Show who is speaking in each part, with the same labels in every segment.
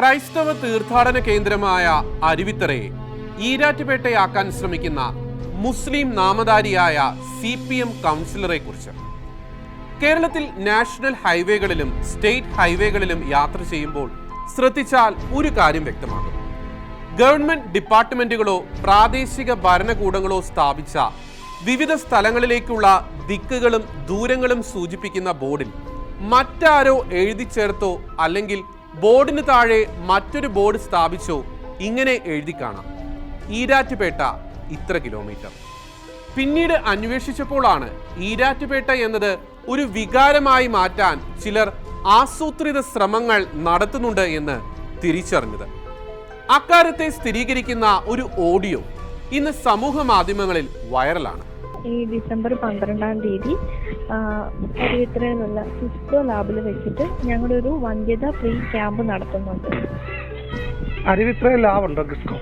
Speaker 1: ക്രൈസ്തവ തീർത്ഥാടന കേന്ദ്രമായ അരുവിത്തറയെ ഈരാറ്റുപേട്ടയാക്കാൻ ശ്രമിക്കുന്ന മുസ്ലിം നാമധാരിയായ സി പി എം കൗൺസിലറെ കുറിച്ച് കേരളത്തിൽ നാഷണൽ ഹൈവേകളിലും സ്റ്റേറ്റ് ഹൈവേകളിലും യാത്ര ചെയ്യുമ്പോൾ ശ്രദ്ധിച്ചാൽ ഒരു കാര്യം വ്യക്തമാകും. ഗവൺമെന്റ് ഡിപ്പാർട്ട്മെന്റുകളോ പ്രാദേശിക ഭരണകൂടങ്ങളോ സ്ഥാപിച്ച വിവിധ സ്ഥലങ്ങളിലേക്കുള്ള ദിക്കുകളും ദൂരങ്ങളും സൂചിപ്പിക്കുന്ന ബോർഡിൽ മറ്റാരോ എഴുതി ചേർത്തോ അല്ലെങ്കിൽ ബോർഡിന് താഴെ മറ്റൊരു ബോർഡ് സ്ഥാപിച്ചോ. ഇങ്ങനെ എഴുതി കാണാം. ഈരാറ്റുപേട്ട ഇത്ര കിലോമീറ്റർ. പിന്നീട് അന്വേഷിച്ചപ്പോഴാണ് ഈരാറ്റുപേട്ട എന്നത് ഒരു വികാരമായി മാറ്റാൻ ചിലർ ആസൂത്രിത ശ്രമങ്ങൾ നടത്തുന്നുണ്ട് എന്ന് തിരിച്ചറിഞ്ഞത്. അക്കാര്യത്തെ സ്ഥിരീകരിക്കുന്ന ഒരു ഓഡിയോ ഇന്ന് സമൂഹ മാധ്യമങ്ങളിൽ വൈറലാണ്.
Speaker 2: ഈ ഡിസംബർ പന്ത്രണ്ടാം തീയതി പരിയത്രയിലുള്ള സിസ്കോ ലാബിൽ വെച്ചിട്ട് ഞങ്ങളൊരു വന്ധ്യത ഫ്രീ ക്യാമ്പ് നടത്തുന്നുണ്ട്.
Speaker 3: അരുവിത്ര ലാവുണ്ടോ കിസ്കോ?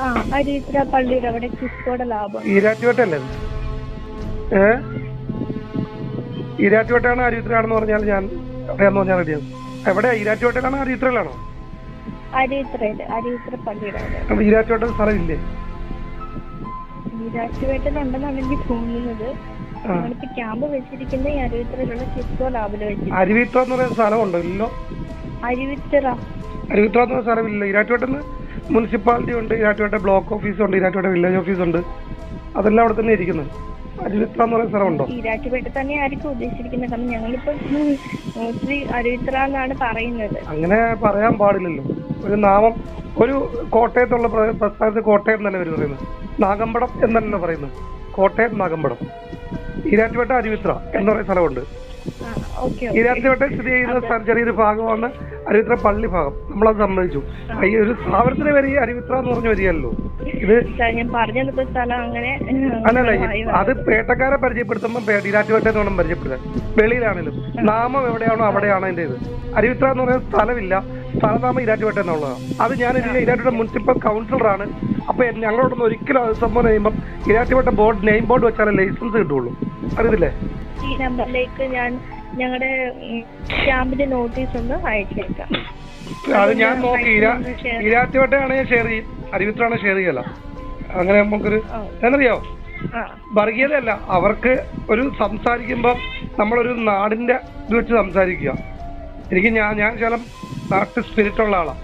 Speaker 2: ആ അരുവിത്ര പള്ളിയുടെ അവിടെ സിസ്കോയുടെ ലാബ്.
Speaker 3: ഈരാറ്റുപേട്ടല്ലേ ഇത്? ഏ? ഈരാറ്റുപേട്ടയാണ് അരുവിത്രയാണെന്ന് പറഞ്ഞാൽ ഞാൻ അറിയാന്ന് പറഞ്ഞാൽ റെഡിയാണ്. ഈരാറ്റുപേട്ടയിലാണോ അരുവിത്രയിലാണോ?
Speaker 2: അരുവിത്ര പള്ളിയുടെ അവിടെ.
Speaker 3: ഈരാറ്റുപേട്ട സ്ഥലമില്ലേ?
Speaker 2: ഈരാറ്റുപേട്ടയിലുണ്ടെന്നാണ് എനിക്ക് തോന്നുന്നത്.
Speaker 3: ആ.
Speaker 2: ക്യാമ്പ് വെച്ചിരിക്കുന്ന ഈ അരുവിത്തറയിലുള്ള സിസ്കോ ലാബിൽ വെച്ചിട്ട്
Speaker 3: അരുവിത്ര എന്ന് പറയുന്ന സ്ഥലമുണ്ടോ ഇല്ലോ
Speaker 2: അരുവിത്തറ
Speaker 3: അരുവിത്ര എന്ന് പറയുന്ന സ്ഥലമില്ല. ഈരാറ്റുപേട്ടെന്ന് മുനിസിപ്പാലിറ്റി ഉണ്ട് ഈരാറ്റുപേട്ട ബ്ലോക്ക് ഓഫീസ് ഉണ്ട് ഈരാറ്റുപേട്ട വില്ലേജ് ഓഫീസ് ഉണ്ട്. അതെല്ലാം അവിടെ തന്നെ ഇരിക്കുന്നത് അരുവിത്ര എന്ന് പറയുന്ന സ്ഥലമുണ്ടോ?
Speaker 2: ഈരാറ്റുപേട്ട തന്നെ ആയിരിക്കും ഉദ്ദേശിച്ചിരിക്കുന്നത്. കാരണം ഞങ്ങളിപ്പോ മോസ്റ്റ്ലി അരുവിത്ര എന്നാണ് പറയുന്നത്.
Speaker 3: അങ്ങനെ പറയാൻ പാടില്ലല്ലോ. ഒരു നാമം ഒരു കോട്ടയത്തുള്ള പ്ര- പ്രസ്ഥാനത്ത് കോട്ടയം എന്നല്ല അവർ പറയുന്നത്. നാഗമ്പടം എന്നല്ല പറയുന്നത്? കോട്ടയം നാഗമ്പടം. ഈരാറ്റുപേട്ട അരുവിത്ര എന്ന് പറയുന്ന സ്ഥലമുണ്ട്. ഈരാറ്റുപേട്ട സ്ഥിതി ചെയ്യുന്ന സ്ഥലം ചെറിയൊരു ഭാഗമാണ് അരുവിത്ര പള്ളി ഭാഗം. നമ്മളത് സമ്മതിച്ചു. ഈ ഒരു സ്ഥാപനത്തിന് വരെ ഈ അരുവിത്ര എന്ന് പറഞ്ഞു വരികയല്ലോ ഇത് അല്ലല്ല അത് പേട്ടക്കാരെ പരിചയപ്പെടുത്തുമ്പോൾ ഈരാറ്റുപേട്ട എന്ന് വേണം പരിചയപ്പെടുത്താൻ. വെളിയിലാണെങ്കിലും നാമം എവിടെയാണോ അവിടെയാണോ അതിന്റെ ഇത് അരുവിത്ര എന്ന് പറയുന്ന സ്ഥലമില്ല. സ്ഥലനാമം ഈരാറ്റുപേട്ട എന്നുള്ളതാണ്. അത് ഞാൻ ഇതിലെ ഈരാറ്റുപേട്ട മുനിസിപ്പൽ കൗൺസിലറാണ്. അപ്പൊ ഞങ്ങളോടൊന്ന് ഒരിക്കലും അത് സംഭവം ചെയ്യുമ്പോൾ ഈരാറ്റുപേട്ട ബോർഡ് നെയിം ബോർഡ് വെച്ചാലേ ലൈസൻസ് കിട്ടുള്ളൂ. അറിയില്ലേ
Speaker 2: ഈ നമ്പറിലേക്ക് ഞാൻ ഞങ്ങളുടെ ക്യാമ്പിന്റെ നോട്ടീസ് ഒന്ന് അയച്ചേക്കാം.
Speaker 3: അത് ഞാൻ നോക്കി. ഈരാ ഞാൻ ഷെയർ ചെയ്യും. അരുവിത്രാണ് ഷെയർ ചെയ്യല. അങ്ങനെ നമുക്കൊരു എന്നറിയോ വർഗീയതയല്ല. അവർക്ക് ഒരു സംസാരിക്കുമ്പോൾ നമ്മളൊരു നാടിന്റെ ഇത് വെച്ച് സംസാരിക്കുക. എനിക്ക് ഞാൻ ഞാൻ ചില നാട്ടു സ്പിരിറ്റ് ഉള്ള ആളാണ്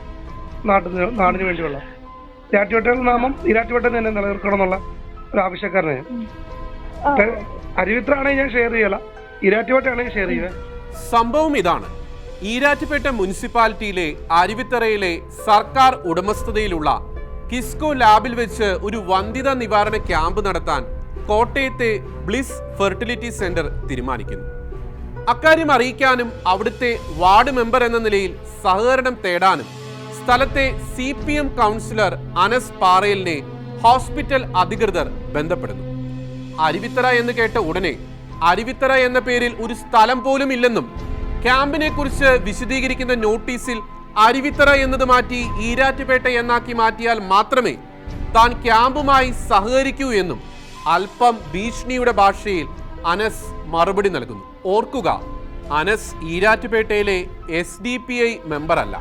Speaker 3: നാട്ടിന് നാടിന് വേണ്ടിയുള്ള. ഇരാറ്റുപേട്ടയുടെ നാമം ഇരാറ്റുപേട്ടൻ തന്നെ നിലനിർത്തണം എന്നുള്ള ഒരു ആവശ്യക്കാരനെ അരുവിത്രാണെങ്കിൽ ഞാൻ ഷെയർ ചെയ്യല. ഇരാറ്റുപേട്ടയാണെങ്കിൽ ഷെയർ ചെയ്യുക.
Speaker 1: സംഭവം ഇതാണ്. ഈരാറ്റുപേട്ട മുനിസിപ്പാലിറ്റിയിലെ അരുവിത്തറയിലെ സർക്കാർ ഉടമസ്ഥതയിലുള്ള കിസ്കോ ലാബിൽ വെച്ച് ഒരു വന്ധ്യത നിവാരണ ക്യാമ്പ് നടത്താൻ കോട്ടയത്തെ ബ്ലിസ് ഫെർട്ടിലിറ്റി സെന്റർ തീരുമാനിക്കുന്നു. അക്കാര്യം അറിയിക്കാനും അവിടുത്തെ വാർഡ് മെമ്പർ എന്ന നിലയിൽ സഹകരണം തേടാനും സ്ഥലത്തെ C P M councillor Anas പാറയലിനെ hospital അധികൃതർ ബന്ധപ്പെടുന്നു. അരുവിത്തറ എന്ന് കേട്ട ഉടനെ അരുവിത്തറ എന്ന പേരിൽ ഒരു സ്ഥലം പോലും ഇല്ലെന്നും ക്യാമ്പിനെ കുറിച്ച് വിശദീകരിക്കുന്ന നോട്ടീസിൽ അരുവിത്തറ എന്നത് മാറ്റി ഈരാറ്റുപേട്ട എന്നാക്കി മാറ്റിയാൽ മാത്രമേ താൻ ക്യാമ്പുമായി സഹകരിക്കൂ എന്നും അല്പം ഭീഷണിയുടെ ഭാഷയിൽ അനസ് മറുപടി നൽകുന്നു. ഓർക്കുക അനസ് ഈരാറ്റുപേട്ടയിലെ എസ് ഡി പി ഐ മെമ്പറല്ല.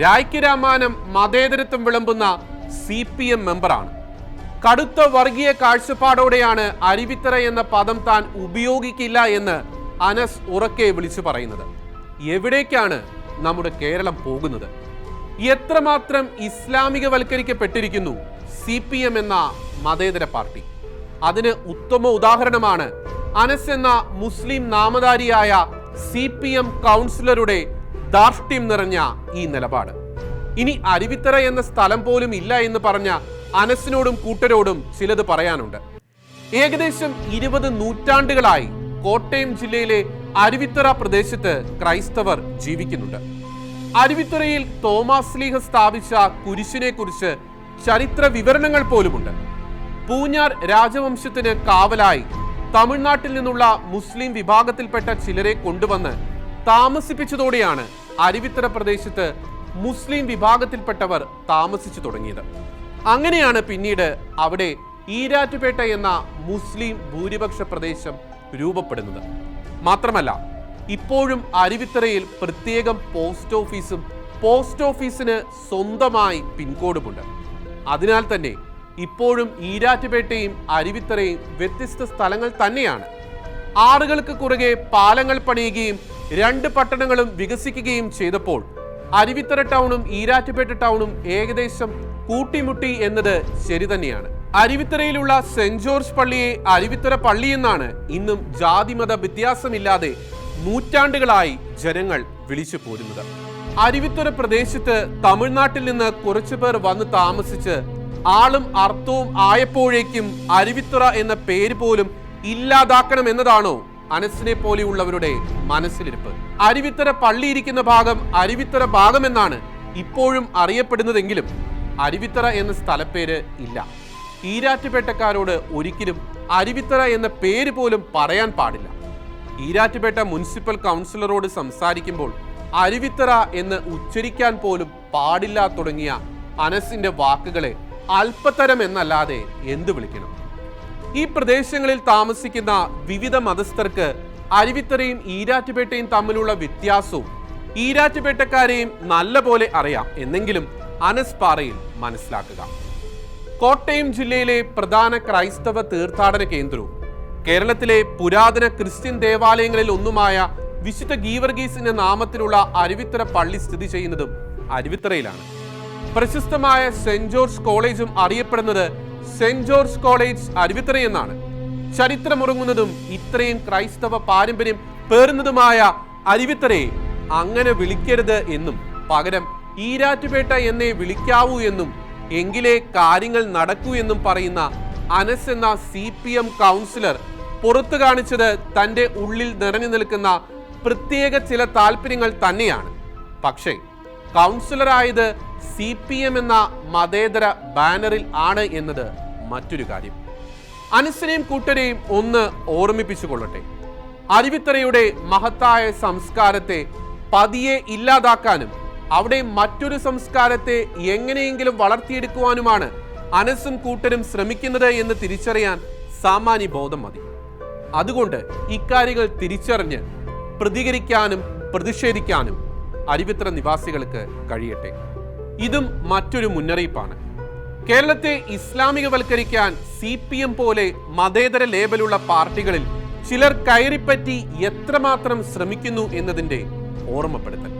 Speaker 1: രായ്ക്ക് രാമാനം മതേതരത്വം വിളമ്പുന്ന സി പി എം മെമ്പറാണ്. കടുത്ത വർഗീയ കാഴ്ചപ്പാടോടെയാണ് അരുവിത്തറ എന്ന പദം താൻ ഉപയോഗിക്കില്ല എന്ന് അനസ് ഉറക്കെ വിളിച്ചു പറയുന്നത്. എവിടേക്കാണ് നമ്മുടെ കേരളം പോകുന്നത്? എത്രമാത്രം ഇസ്ലാമികവൽക്കരിക്കപ്പെട്ടിരിക്കുന്നു സി പി എം എന്ന മതേതര പാർട്ടി? അതിന് ഉത്തമ ഉദാഹരണമാണ് അനസ് എന്ന മുസ്ലിം നാമധാരിയായ സി പി എം കൗൺസിലറുടെ ധാർഷ്ട്യം നിറഞ്ഞ ഈ നിലപാട്. ഇനി അരുവിത്തറ എന്ന സ്ഥലം പോലും ഇല്ല എന്ന് പറഞ്ഞ അനസിനോടും കൂട്ടരോടും ചിലത് പറയാനുണ്ട്. ഏകദേശം ഇരുപത് നൂറ്റാണ്ടുകളായി കോട്ടയം ജില്ലയിലെ അരുവിത്തറ പ്രദേശത്ത് ക്രൈസ്തവർ ജീവിക്കുന്നുണ്ട്. അരുവിത്തറയിൽ തോമാസ് ലീഹ സ്ഥാപിച്ച കുരിശിനെ കുറിച്ച് ചരിത്ര വിവരണങ്ങൾ പോലുമുണ്ട്. പൂഞ്ഞാർ രാജവംശത്തിന് കാവലായി തമിഴ്നാട്ടിൽ നിന്നുള്ള മുസ്ലിം വിഭാഗത്തിൽപ്പെട്ട ചിലരെ കൊണ്ടുവന്ന് താമസിപ്പിച്ചതോടെയാണ് അരുവിത്തറ പ്രദേശത്ത് മുസ്ലിം വിഭാഗത്തിൽപ്പെട്ടവർ താമസിച്ചു തുടങ്ങിയത്. അങ്ങനെയാണ് പിന്നീട് അവിടെ ഈരാറ്റുപേട്ട എന്ന മുസ്ലിം ഭൂരിപക്ഷ പ്രദേശം രൂപപ്പെടുന്നത്. മാത്രമല്ല ഇപ്പോഴും അരുവിത്തറയിൽ പ്രത്യേകം പോസ്റ്റ് ഓഫീസും പോസ്റ്റ് ഓഫീസിന് സ്വന്തമായി പിൻകോഡുമുണ്ട്. അതിനാൽ തന്നെ ഇപ്പോഴും ഈരാറ്റുപേട്ടയും അരുവിത്തറയും വ്യത്യസ്ത സ്ഥലങ്ങൾ തന്നെയാണ്. ആറുകൾക്ക് കുറുകെ പാലങ്ങൾ പണിയുകയും രണ്ട് പട്ടണങ്ങളും വികസിക്കുകയും ചെയ്തപ്പോൾ അരുവിത്തറ ടൗണും ഈരാറ്റുപേട്ട ടൗണും ഏകദേശം കൂട്ടിമുട്ടി എന്നത് ശരി തന്നെയാണ്. അരുവിത്തറയിലുള്ള സെന്റ് ജോർജ് പള്ളിയെ അരുവിത്തറ പള്ളി എന്നാണ് ഇന്നും ജാതിമത വ്യത്യാസമില്ലാതെ നൂറ്റാണ്ടുകളായി ജനങ്ങൾ വിളിച്ചു പോരുന്നത്. അരുവിത്തര പ്രദേശത്ത് തമിഴ്നാട്ടിൽ നിന്ന് കുറച്ചു പേർ വന്ന് താമസിച്ച് ആളും അർത്ഥവും ആയപ്പോഴേക്കും അരുവിത്തുറ എന്ന പേര് പോലും ഇല്ലാതാക്കണം എന്നതാണോ അനസിനെ പോലെയുള്ളവരുടെ മനസ്സിലിരിപ്പ്. അരുവിത്തര പള്ളിയിരിക്കുന്ന ഭാഗം അരുവിത്തര ഭാഗം എന്നാണ് ഇപ്പോഴും അറിയപ്പെടുന്നതെങ്കിലും അരുവിത്തറ എന്ന സ്ഥലപ്പേര് ഇല്ല. ഈരാറ്റുപേട്ടക്കാരോട് ഒരിക്കലും അരുവിത്തറ എന്ന പേര് പോലും പറയാൻ പാടില്ല. ഈരാറ്റുപേട്ട മുനിസിപ്പൽ കൗൺസിലറോട് സംസാരിക്കുമ്പോൾ അരുവിത്തറ എന്ന് ഉച്ചരിക്കാൻ പോലും പാടില്ല തുടങ്ങിയ അനസിന്റെ വാക്കുകളെ അല്പത്തരം എന്നല്ലാതെ എന്ത് വിളിക്കണം? ഈ പ്രദേശങ്ങളിൽ താമസിക്കുന്ന വിവിധ മതസ്ഥർക്ക് അരുവിത്തറയും ഈരാറ്റുപേട്ടയും തമ്മിലുള്ള വ്യത്യാസവും ഈരാറ്റുപേട്ടക്കാരെയും നല്ലപോലെ അറിയാം എന്നെങ്കിലും അനസ് പാറയിൽ മനസ്സിലാക്കുക. കോട്ടയം ജില്ലയിലെ പ്രധാന ക്രൈസ്തവ തീർത്ഥാടന കേന്ദ്രവും കേരളത്തിലെ പുരാതന ക്രിസ്ത്യൻ ദേവാലയങ്ങളിൽ ഒന്നുമായ വിശുദ്ധ ഗീവർഗീസിന്റെ നാമത്തിലുള്ള അരുവിത്തറ പള്ളി സ്ഥിതി ചെയ്യുന്നതും അരുവിത്തറയിലാണ്. പ്രശസ്തമായ സെന്റ് ജോർജ് കോളേജും അറിയപ്പെടുന്നത് സെന്റ് ജോർജ് കോളേജ് അരുവിത്തറ എന്നാണ്. ചരിത്രമുറങ്ങുന്നതും ഇത്രയും ക്രൈസ്തവ പാരമ്പര്യം പേറുന്നതുമായ അരുവിത്തറയെ അങ്ങനെ വിളിക്കരുത് എന്നും പകരം ഈരാറ്റുപേട്ട എന്നേ വിളിക്കാവൂ എന്നും എങ്കിലേ കാര്യങ്ങൾ നടക്കൂ എന്നും പറയുന്ന അനസ് എന്ന സി പി എം കൗൺസിലർ പുറത്തു കാണിച്ചത് തന്റെ ഉള്ളിൽ നിറഞ്ഞു നിൽക്കുന്ന പ്രത്യേക ചില താല്പര്യങ്ങൾ തന്നെയാണ്. പക്ഷേ കൗൺസിലറായത് സി പി എം എന്ന മതേതര ബാനറിൽ ആണ് എന്നത് മറ്റൊരു കാര്യം. അനസിനെയും കൂട്ടരെയും ഒന്ന് ഓർമ്മിപ്പിച്ചു കൊള്ളട്ടെ അരുവിത്തറയുടെ മഹത്തായ സംസ്കാരത്തെ പതിയെ ഇല്ലാതാക്കാനും അവിടെ മറ്റൊരു സംസ്കാരത്തെ എങ്ങനെയെങ്കിലും വളർത്തിയെടുക്കുവാനുമാണ് അനസും കൂട്ടരും ശ്രമിക്കുന്നത് എന്ന് തിരിച്ചറിയാൻ സാമാന്യ ബോധം മതി. അതുകൊണ്ട് ഇക്കാര്യങ്ങൾ തിരിച്ചറിഞ്ഞ് പ്രതികരിക്കാനും പ്രതിഷേധിക്കാനും അരുവിത്തറ നിവാസികൾക്ക് കഴിയട്ടെ. ഇതും മറ്റൊരു മുന്നറിയിപ്പാണ്. കേരളത്തെ ഇസ്ലാമികവൽക്കരിക്കാൻ സി പി എം പോലെ മതേതര ലേബലുള്ള പാർട്ടികളിൽ ചിലർ കയറിപ്പറ്റി എത്രമാത്രം ശ്രമിക്കുന്നു എന്നതിന്റെ ഓർമ്മപ്പെടുത്തൽ.